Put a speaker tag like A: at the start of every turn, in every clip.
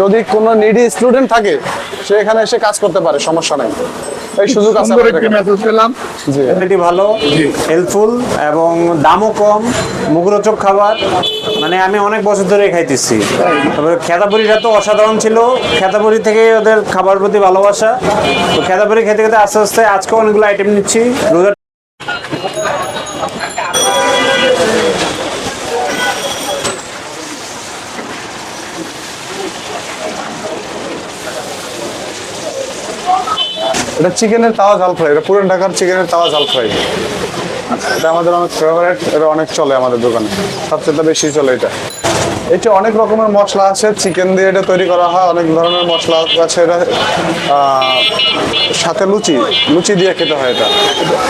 A: যদি কোনো needy student থাকে সে এখানে এসে কাজ করতে পারে সমস্যা নাই। এই সুযোগ আছে আমাদের
B: একটি মেসেজ পেলাম।
A: জি।
C: কোয়ালিটি ভালো হেল্পফুল এবং দামও কম মুখরোচক খাবার। মানে আমি অনেক বছর ধরে খাইতেছি। তারপরে খেতাপুরিটা তো অসাধারণ ছিল। খেতাপুরি থেকে ওদের খাবার প্রতি ভালোবাসা। তো খেতাপুরি খেতে খেতে আস্তে আস্তে আজকে অনেকগুলো আইটেম নিচ্ছি। রোজার
A: এটা চিকেনের তাওয়া ঝাল ফ্রাই এটা পুরান ঢাকার চিকেনের তাওয়া ঝাল ফ্রাই এটা আমাদের অনেক ফেভারেট এটা অনেক চলে আমাদের দোকানে। সবচেয়ে বেশি চলে এটা। এটা অনেক রকমের মশলা আছে চিকেন দিয়ে এটা তৈরি করা হয় অনেক ধরনের মশলা আছে এটা সাথে লুচি লুচি দিয়ে খেতে হয় এটা।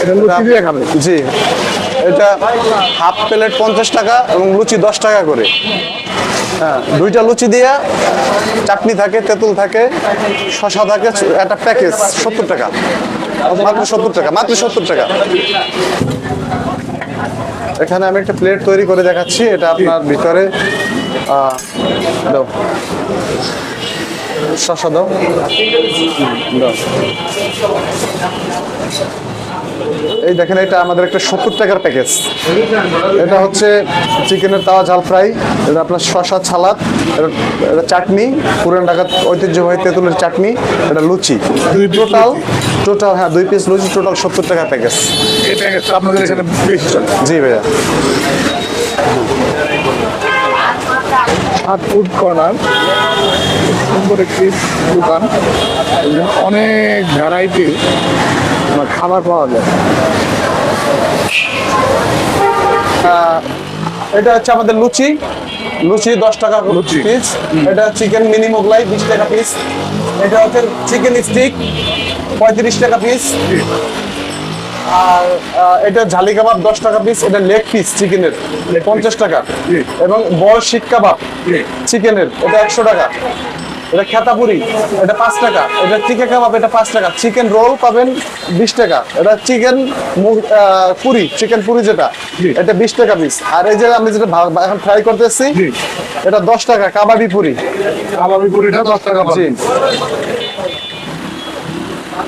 B: এটা লুচি দিয়ে খাবে?
A: জি। এটা হাফ প্লেট পঞ্চাশ টাকা এবং লুচি দশ টাকা করে। হ্যাঁ দুইটা লুচি দিয়ে চাটনি থাকে, তেঁতুল থাকে শশা থাকে একটা প্যাকেজ সত্তর টাকা। মাত্র সত্তর টাকা, মাত্র সত্তর টাকা। এখানে আমি একটা প্লেট তৈরি করে দেখাচ্ছি, এটা আপনার ভিতরে শশা দাও। এই দেখেন এটা আমাদের একটা সত্তর টাকার প্যাকেজ এটা হচ্ছে চিকেনের তাওয়া ঝাল ফ্রাই এটা আপনার শশা সালাদ এটা চাটনি পুরান ঢাকার ঐতিহ্যবাহী তেঁতুলের চাটনি এটা লুচি।
B: দুই
A: টোটাল টোটাল হ্যাঁ দুই পিস লুচি টোটাল সত্তর টাকার প্যাকেজ
B: এই প্যাকেজটা আপনাদের এখানে
A: জি ভাইয়া।
B: Food corner. সুন্দর একটি দোকান। অনেক ভ্যারাইটি খাবার পাওয়া যায়।
A: এটা হচ্ছে আমাদের লুচি। লুচি দশ টাকা
B: লুচি।
A: পিস এটা চিকেন মিনি মোগলাই বিশ টাকা পিস এটা হচ্ছে চিকেন স্টিক পঁয়ত্রিশ টাকা পিস আর এটা ঝালি কাবাব দশ টাকা পিস এটা লেগ পিস চিকেনের পঞ্চাশ টাকা। এবং বড় শিক কাবাব চিকেনের এটা একশো টাকা। এটা খেতাপুরি এটা পাঁচ টাকা। এটা চিকেন কাবাব এটা পাঁচ টাকা। চিকেন রোল পাবেন বিশ টাকা। এটা চিকেন পুরি চিকেন পুরি যেটা এটা বিশ টাকা পিস আর এই যে আমি যেটা এখন ফ্রাই করতেছি। এটা দশ টাকা কাবাবি পুরি।
B: কাবাবি পুরিটা দশ টাকা
A: জি।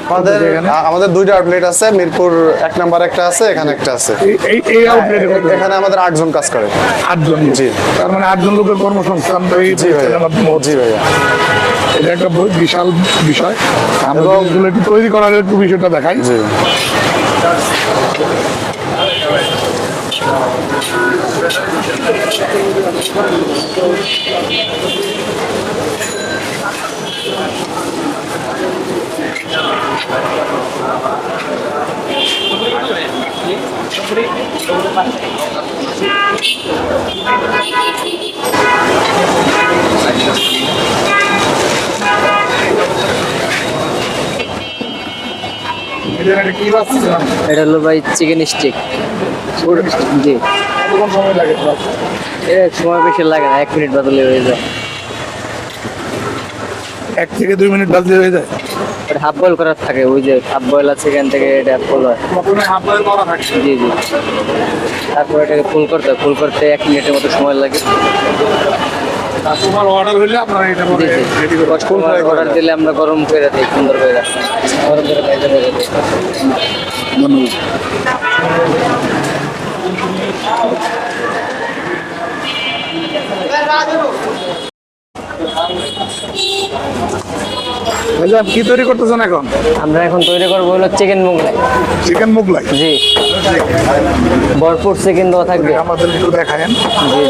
A: আমাদের? আমাদের দুইটা আউটলেট আছে মিরপুর এক নাম্বার একটা আছে এখানে একটা আছে।
B: এই- আউটলেটে
A: এখানে আমাদের আটজন কাজ করে।
B: আটজন?
A: জি।
B: তার মানে আটজন লোকের কর্মসংস্থান তো এই
A: জি ভাইয়া। জি ভাইয়া।
B: এটা একটা বহুত বিশাল বিষয়। আমরা একটু তৈরি করার একটু বিষয়টা দেখাই।
A: জি।
B: বাচ্চা
D: এটা হলো ভাই চিকেন স্টিক জি।
B: সময়
D: বেশি লাগে না, এক মিনিট বাদলে হয়ে যায়।
B: এক থেকে দুই মিনিট বাজতে হয়ে যায়।
D: এটা হাফ বয়েল করার থাকে ওই যে হাফ বয়েল আছে এখান থেকে এটা ফুল হয়।
B: হাফ বয়েল করা থাকে
D: জি জি। তারপর এটাকে ফুল করতে হয় ফুল করতে এক মিনিটের মতো সময় লাগে।
B: তোমার অর্ডার হইলে আপনারা এটা
D: জি। জি
B: রেডি করে
A: ফুল ফ্রাই করে
D: অর্ডার দিলে আমরা গরম করে দিই সুন্দর করে। গরম করে করে
B: কি তৈরি করতেছেন এখন?
D: আমরা এখন তৈরি করব হলো চিকেন মোগলাই।
B: চিকেন মুগলাই?
D: জি। ভরপুর চিকেন দেওয়া থাকবে।
B: আমাদের একটু দেখায়েন।
D: জি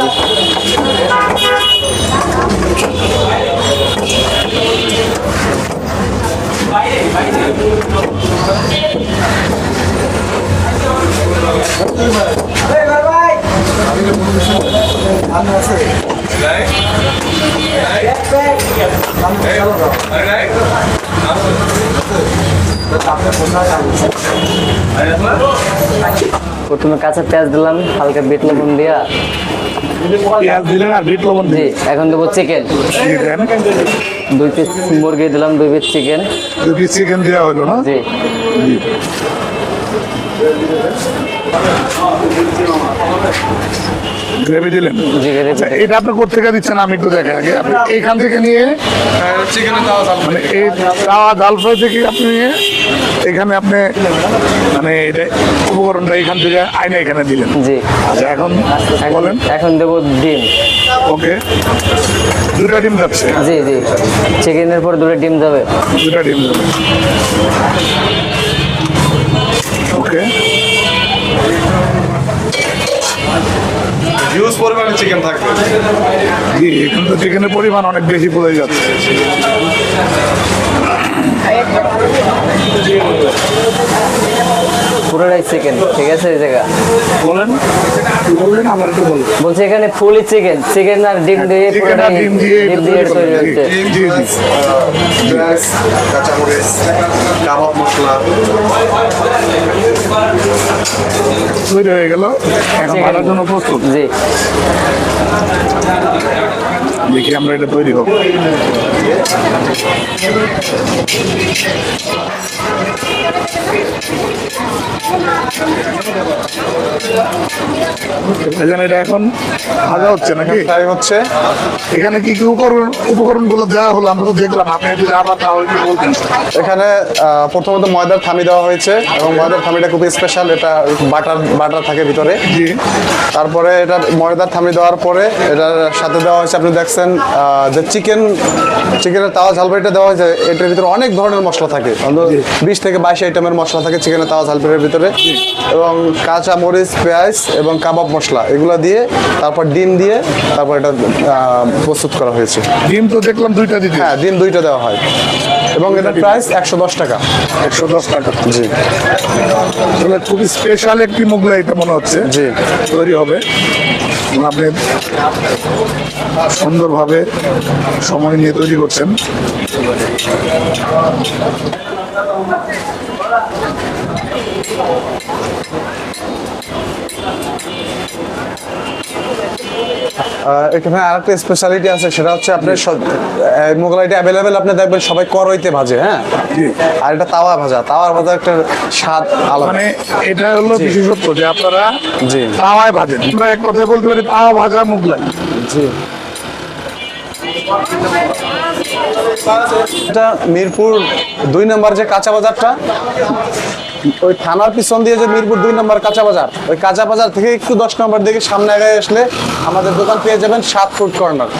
D: জি। প্রথমে কাঁচা পেঁয়াজ দিলাম হালকা বিট লবণ দিয়া।
B: পেঁয়াজ দিলেন আর বিট লবণ
D: জি এখন দেবো চিকেন। দুই পিস মুরগি দিলাম দুই পিস চিকেন।
B: দুই পিস চিকেন দেওয়া হলো না?
D: জি।
B: গ্রেভি দিলেন? আচ্ছা,
D: দিলাম।
B: এটা আপনি কোথেকে দিচ্ছেন? আমি একটু দেখে আগে। আপনি এইখান থেকে নিয়ে মানে এই তাওয়া জাল ফ্রাই থেকে আপনি নিয়ে এখানে আপনি মানে এটা উপকরণটা এখান থেকে আইনা এখানে দিলেন।
D: জি।
B: আচ্ছা এখন
D: এখন
B: বলেন।
D: এখন দেবো ডিম।
B: ওকে। দুটা ডিম যাচ্ছে।
D: জি জি। চিকেনের পর দুটো ডিম যাবে।
B: দুটা ডিম যাবে।
A: চিকেন থাকবে।
B: জি কিন্তু তো চিকেনের পরিমাণ অনেক বেশি পড়ে যাচ্ছে।
D: পুরোটাই চিকেন ঠিক আছে এই জায়গা?
B: বলেন। বললেন আমার একটু বলুন
D: বলছি এখানে ফুলই চিকেন চিকেন আর ডিম দিয়ে পুরোটাই
B: ডিম দিয়ে
D: ডিম দিয়ে তৈরি হচ্ছে।
B: জি জি
A: পেঁয়াজ কাঁচামরিচ কাবাব মশলা।
B: তৈরি হয়ে গেল। এখন ভাড়ার জন্য প্রস্তুত।
D: জি।
B: দেখি আমরা এটা তৈরি হোক এটা এখন ভাজা হচ্ছে নাকি?
A: ফ্রাই হচ্ছে।
B: এখানে কি কি উপকরণ উপকরণগুলো দেওয়া হলো? আমরা তো দেখলাম আপনি যদি আবার তাহলে বলতেন।
A: এখানে প্রথমত ময়দার থামি দেওয়া হয়েছে এবং ময়দার থামিটা খুবই স্পেশাল এটা বাটার বাটার থাকে ভিতরে।
B: জি।
A: তারপরে এটা ময়দার থামি দেওয়ার পরে এটার সাথে দেওয়া হয়েছে আপনি দেখছেন যে চিকেন চিকেনের তাওয়া ঝালপাড়িটা দেওয়া হয়েছে এটার ভিতরে অনেক ধরনের মশলা থাকে। বিশ থেকে বাইশ আইটেমের মশলা থাকে চিকেনের তাওয়া ঝালপাড়ির ভিতরে। এবং কাঁচা মরিচ পেঁয়াজ এবং কাবাব মশলা এগুলো দিয়ে তারপর ডিম দিয়ে তারপর এটা প্রস্তুত করা হয়েছে।
B: ডিম তো দেখলাম দুইটা দিতে।
A: হ্যাঁ ডিম দুইটা দেওয়া হয়। এবং এটার প্রাইস একশো দশ টাকা।
B: একশো দশ টাকা।
A: জি।
B: আসলে খুবই স্পেশাল একটি মোগলাই এটা মনে হচ্ছে।
A: জি।
B: তৈরি হবে। আপনি সুন্দরভাবে সময় নিয়ে তৈরি করছেন।
A: আহ, এখানে আরেকটা স্পেশালিটি আছে সেটা হচ্ছে আপনার মোগলাইটা অ্যাভেলেবেল আপনি দেখবেন সবাই করইতে ভাজে হ্যাঁ?
B: জি।
A: আর এটা তাওয়া ভাজা তাওয়ার ভাজা একটা স্বাদ আলাদা।
B: মানে এটা হলো বিশেষত্ব যে আপনারা
A: জি।
B: তাওয়ায় ভাজেন। আমরা এক কথায় বলতে পারি তাওয়া ভাজা মোগলাই
A: জি। এটা মিরপুর দুই নম্বর যে কাঁচা বাজারটা, ওই থানার পিছন দিয়ে যে মিরপুর দুই নম্বর কাঁচা বাজার, ওই কাঁচা বাজার থেকে একটু দশ নম্বর দিকে সামনে আগে আসলে আমাদের দোকান পেয়ে যাবেন সাত ফুট কর্নার।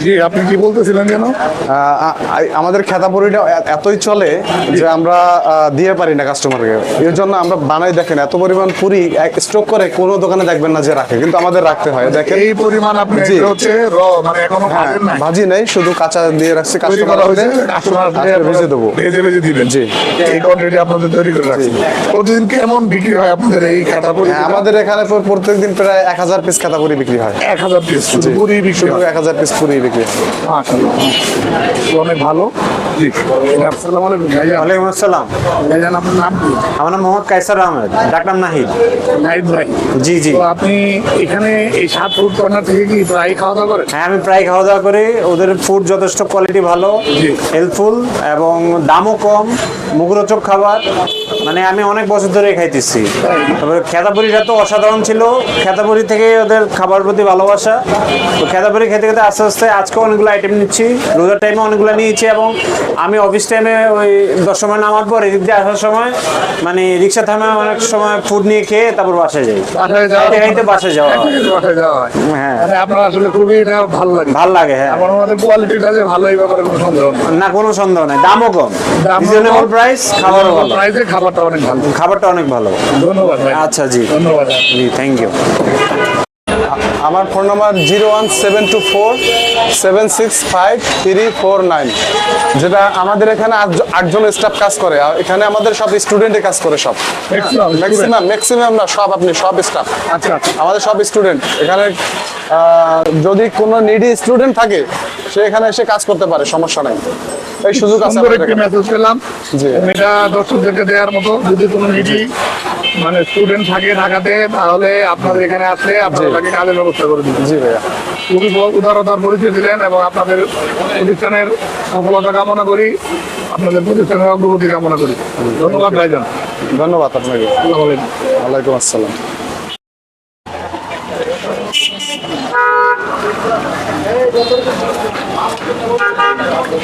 B: জি আপনি কি বলতেছিলেন যেন
A: আমাদের খেতাপুরিটা এ- এতই চলে যে আমরা দিয়ে পারি না কাস্টমারকে এর জন্য আমরা বানাই দেখেন এত পরিমাণ পুরি স্টক করে কোনো দোকানে দেখবেন না যে রাখে কিন্তু আমাদের রাখতে হয়। দেখেন
B: এই পরিমাণ আপনি
A: জি।
B: হচ্ছে র মানে এখনও
A: হ্যাঁ ভাজি নেই শুধু কাঁচা দিয়ে রাখছি কাস্টমার
B: হয়েছে কাস্টমার
A: ভেজে দেবো।
B: ভেজে ভেজে দিবেন।
A: জি।
B: এই কোয়ান্টিটি আপনাদের তৈরি করে রাখছি। প্রতিদিন কেমন বিক্রি হয় আপনাদের এই খাতা
A: হ্যাঁ, আমাদের এখানে প্রত্যেক দিন প্রায় এক হাজার পিস খাতাপুরি বিক্রি হয়।
B: এক হাজার পিস পুরি বিক্রি হয়।
A: এক হাজার পিস পুরি বিক্রি হয়।
B: অনেক ভালো। আসসালামু আলাইকুম।
C: ওয়ালাইকুম আসসালাম।
B: ভাইজান আপনার নাম কি?
C: আমার নাম মোহাম্মদ কাইসার আহমেদ। ডাকনাম নাহিদ।
B: নাইদ ভাই।
C: জি জি।
B: তো আপনি এখানে এই সাত ফুড কর্নার থেকে কি প্রায় খাওয়া দাওয়া করেন?
C: হ্যাঁ আমি প্রায় খাওয়া দাওয়া করি। ওদের ফুড যথেষ্ট কোয়ালিটি ভালো এবং দামও কম মুখরোচক খাবার। মানে আমি অনেক বছর ধরে খাইতেছি। তারপরে খেতাপুরিটা তো অসাধারণ ছিল। খেতাপুরি থেকে ওদের খাবার প্রতি ভালোবাসা। তো খেতাপুরি খেতে খেতে আস্তে আস্তে আজকে অনেকগুলো আইটেম নিচ্ছি। রোজার টাইমে অনেকগুলো নিয়েছি এবং আমি অফিস টাইমে ওই দশ সময় নামার পর এদিক দিয়ে আসার সময় মানে রিক্সা থামে অনেক সময় ফুড নিয়ে খেয়ে তারপর বাসায় যাই। খাইতে খাইতে বাসায় যাওয়া হয়।
B: আপনার আসলে খুবই ভালো লাগে।
C: ভালো লাগে হ্যাঁ।
B: আমার আমাদের কোয়ালিটিটা যে ভালো এই ব্যাপারে কোনো সন্দেহ
C: না কোনো সন্দেহ নাই। দামও কম। রিজনেবল প্রাইস খাবারও ভালো।
B: প্রাইসে খাবারটা অনেক ভালো।
C: খাবারটা অনেক ভালো।
B: ধন্যবাদ ভাই।
C: আচ্ছা জি।
B: ধন্যবাদ।
C: জি থ্যাংক ইউ
A: আমার phone number zero one seven two four seven six five three four nine যেটা আমাদের এখানে আটজন স্টাফ কাজ করে এখানে আমাদের সব স্টুডেন্টে কাজ করে সব। ম্যাক্সিমাম ম্যাক্সিমাম না সব আপনি সব স্টাফ
B: আচ্ছা আচ্ছা।
A: আমাদের সব স্টুডেন্ট এখানে যদি কোনো নিডি স্টুডেন্ট থাকে সে এখানে এসে কাজ করতে পারে সমস্যা নাই। এই সুযোগ আছে আমাদের
B: একটি। মেসেজ পেলাম।
A: জি।
B: এটা দর্শকদেরকে দেওয়ার মতো যদি কোনো নিডি মানে স্টুডেন্ট থাকে ঢাকাতে তাহলে আপনাদের এখানে আসলে আপনারা কাজের ব্যবস্থা করে দিবেন
A: জি ভাইয়া।
B: খুবই উদারতার পরিচয় দিলেন এবং আপনাদের প্রতিষ্ঠানের সফলতা কামনা করি আপনাদের প্রতিষ্ঠানের অগ্রগতি কামনা করি। ধন্যবাদ ভাইজান।
A: ধন্যবাদ আপনাকে। ওয়ালাইকুম আসসালাম।